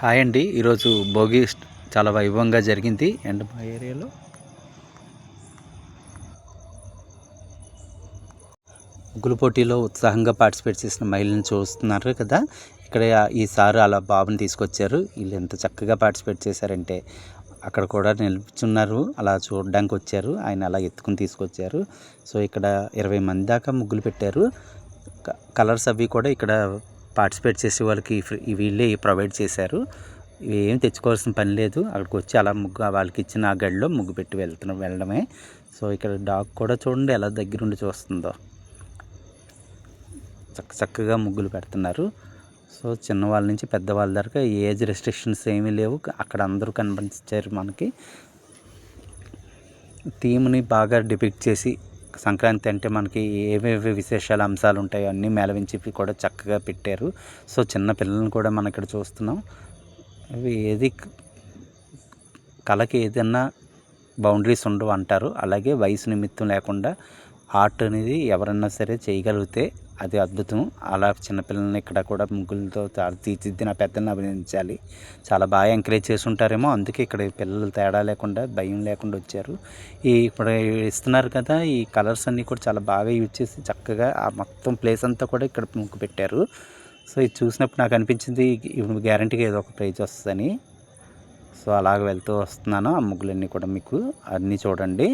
Hi అండి. ఈరోజు భోగి చాలా వైభవంగా జరిగింది. అండ్ మా ఏరియాలో ముగ్గులు పోటీలో ఉత్సాహంగా పార్టిసిపేట్ చేసిన మహిళలను చూస్తున్నారు కదా. ఇక్కడ ఈ అలా బాబుని తీసుకొచ్చారు. వీళ్ళు ఎంత చక్కగా పార్టిసిపేట్ చేశారంటే అక్కడ కూడా నిలుచున్నారు. అలా చూడడానికి వచ్చారు. ఆయన అలా ఎత్తుకుని తీసుకొచ్చారు. సో ఇక్కడ ఇరవై మంది దాకా ముగ్గులు పెట్టారు. కలర్స్ అవి కూడా ఇక్కడ పార్టిసిపేట్ చేసే వాళ్ళకి వీళ్ళే ప్రొవైడ్ చేశారు. ఏం తెచ్చుకోవాల్సిన పని లేదు. అక్కడికి వచ్చి అలా ముగ్గు వాళ్ళకి ఇచ్చిన ఆ గడిలో ముగ్గు పెట్టి వెళ్తున్నాం వెళ్ళడమే. సో ఇక్కడ డాగ్ కూడా చూడండి ఎలా దగ్గరుండి చూస్తుందో. చక్క చక్కగా ముగ్గులు పెడుతున్నారు. సో చిన్నవాళ్ళ నుంచి పెద్దవాళ్ళ దాకా ఏజ్ రెస్ట్రిక్షన్స్ ఏమీ లేవు. అక్కడ అందరూ కనిపించారు మనకి. థీమ్ని బాగా డిపిక్ట్ చేసి సంక్రాంతి అంటే మనకి ఏవేవి విశేషాల అంశాలు ఉంటాయో అన్నీ మేళవించి కూడా చక్కగా పెట్టారు. సో చిన్న పిల్లల్ని కూడా మనం ఇక్కడ చూస్తున్నాం. ఇవి ఏది కళకి ఏదైనా బౌండరీస్ ఉండవు అంటారు. అలాగే వయసు నిమిత్తం లేకుండా ఆర్ట్ అనేది ఎవరన్నా సరే చేయగలిగితే అది అద్భుతం. అలా చిన్నపిల్లల్ని ఇక్కడ కూడా ముగ్గులతో తీర్చిద్ది తీర్చిదిద్దిన పెద్దల్ని అభినందించాలి. చాలా బాగా ఎంకరేజ్ చేసి ఉంటారేమో అందుకే ఇక్కడ పిల్లలు తేడా లేకుండా భయం లేకుండా వచ్చారు. ఈ ఇప్పుడు ఇస్తున్నారు కదా ఈ కలర్స్ అన్నీ కూడా చాలా బాగా యూజ్ చేసి చక్కగా ఆ మొత్తం ప్లేస్ అంతా కూడా ఇక్కడ ముగ్గు పెట్టారు. సో ఇది చూసినప్పుడు నాకు అనిపించింది ఇప్పుడు గ్యారంటీగా ఏదో ఒక ప్రైజ్ వస్తుందని. సో అలాగ వెళ్తూ వస్తున్నాను ఆ ముగ్గులన్నీ కూడా మీకు. అన్నీ చూడండి.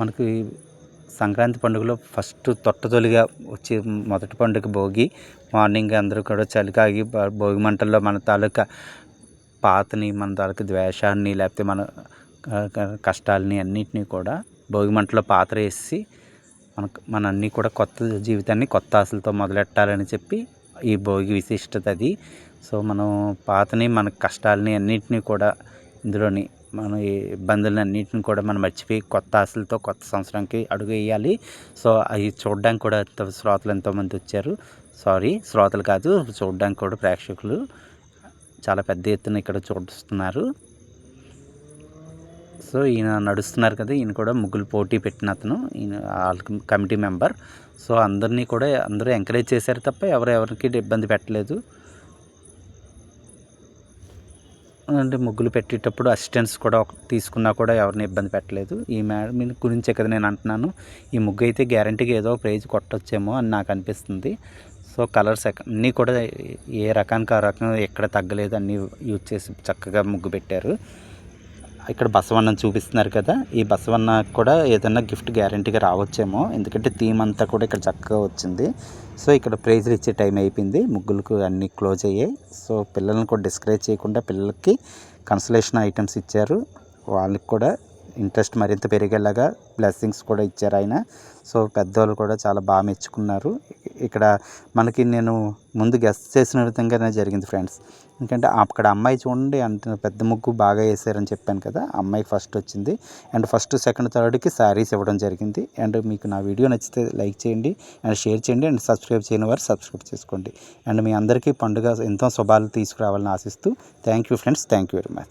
మనకి సంక్రాంతి పండుగలో ఫస్ట్ తొట్టతొలిగా వచ్చే మొదటి పండుగ భోగి. మార్నింగ్ అందరూ కూడా చలికాగి భోగి మంటల్లో మన తాలూకా పాతని మన తాలూకా ద్వేషాన్ని లేకపోతే మన కష్టాలని అన్నిటినీ కూడా భోగి మంటలో పాత్ర వేసి మన మన అన్నీ కూడా కొత్త జీవితాన్ని కొత్త ఆశలతో మొదలెట్టాలని చెప్పి ఈ భోగి విశిష్టత అది. సో మనం పాతని మన కష్టాలని అన్నిటినీ కూడా ఇందులోని మనం ఈ ఇబ్బందులన్నింటిని కూడా మనం మర్చిపోయి కొత్త ఆశలతో కొత్త సంవత్సరానికి అడుగు వేయాలి. సో అవి చూడడానికి కూడా శ్రోతలు ఎంతోమంది వచ్చారు. సారీ శ్రోతలు కాదు చూడడానికి కూడా ప్రేక్షకులు చాలా పెద్ద ఎత్తున ఇక్కడ చూస్తున్నారు. సో ఈయన నడుస్తున్నారు కదా ఈయన కూడా ముగ్గులు పోటీ పెట్టిన అతను ఈయన కమిటీ మెంబర్. సో అందరినీ కూడా అందరూ ఎంకరేజ్ చేశారు తప్ప ఎవరు ఎవరికి ఇబ్బంది పెట్టలేదు. అంటే ముగ్గులు పెట్టేటప్పుడు అసిస్టెంట్స్ కూడా తీసుకున్నా కూడా ఎవరిని ఇబ్బంది పెట్టలేదు. ఈ మేడం గురించే కదా నేను అంటున్నాను. ఈ ముగ్గు అయితే గ్యారంటీగా ఏదో ప్రైజ్ కొట్టొచ్చేమో అని నాకు అనిపిస్తుంది. సో కలర్స్ అన్నీ కూడా ఏ రకానికి ఆ రకం ఎక్కడ తగ్గలేదు. అన్నీ యూజ్ చేసి చక్కగా ముగ్గు పెట్టారు. ఇక్కడ బసవన్నం చూపిస్తున్నారు కదా. ఈ బసవన్న కూడా ఏదైనా గిఫ్ట్ గ్యారంటీగా రావచ్చేమో. ఎందుకంటే థీమ్ అంతా కూడా ఇక్కడ చక్కగా వచ్చింది. సో ఇక్కడ ప్రైజ్లు ఇచ్చే టైం అయిపోయింది. ముగ్గులకు అన్నీ క్లోజ్ అయ్యాయి. సో పిల్లల్ని కూడా డిస్కరేజ్ చేయకుండా పిల్లలకి కన్సలేషన్ ఐటమ్స్ ఇచ్చారు. వాళ్ళకి కూడా ఇంట్రెస్ట్ మరింత పెరిగేలాగా బ్లెస్సింగ్స్ కూడా ఇచ్చారు ఆయన. సో పెద్దవాళ్ళు కూడా చాలా బాగా మెచ్చుకున్నారు. ఇక్కడ మనకి నేను ముందు గెస్ట్ చేసిన విధంగానే జరిగింది ఫ్రెండ్స్ ఎందుకంటే అక్కడ అమ్మాయి చూడండి అంత పెద్ద ముగ్గు బాగా వేసారని చెప్పాను కదా అమ్మాయి ఫస్ట్ వచ్చింది. అండ్ ఫస్ట్ సెకండ్ థర్డ్కి శారీస్ ఇవ్వడం జరిగింది. అండ్ మీకు నా వీడియో నచ్చితే లైక్ చేయండి అండ్ షేర్ చేయండి అండ్ సబ్స్క్రైబ్ చేయని వారు సబ్స్క్రైబ్ చేసుకోండి. అండ్ మీ అందరికీ పండుగ ఎంతో శుభాలు తీసుకురావాలని ఆశిస్తూ thank you friends thank you very much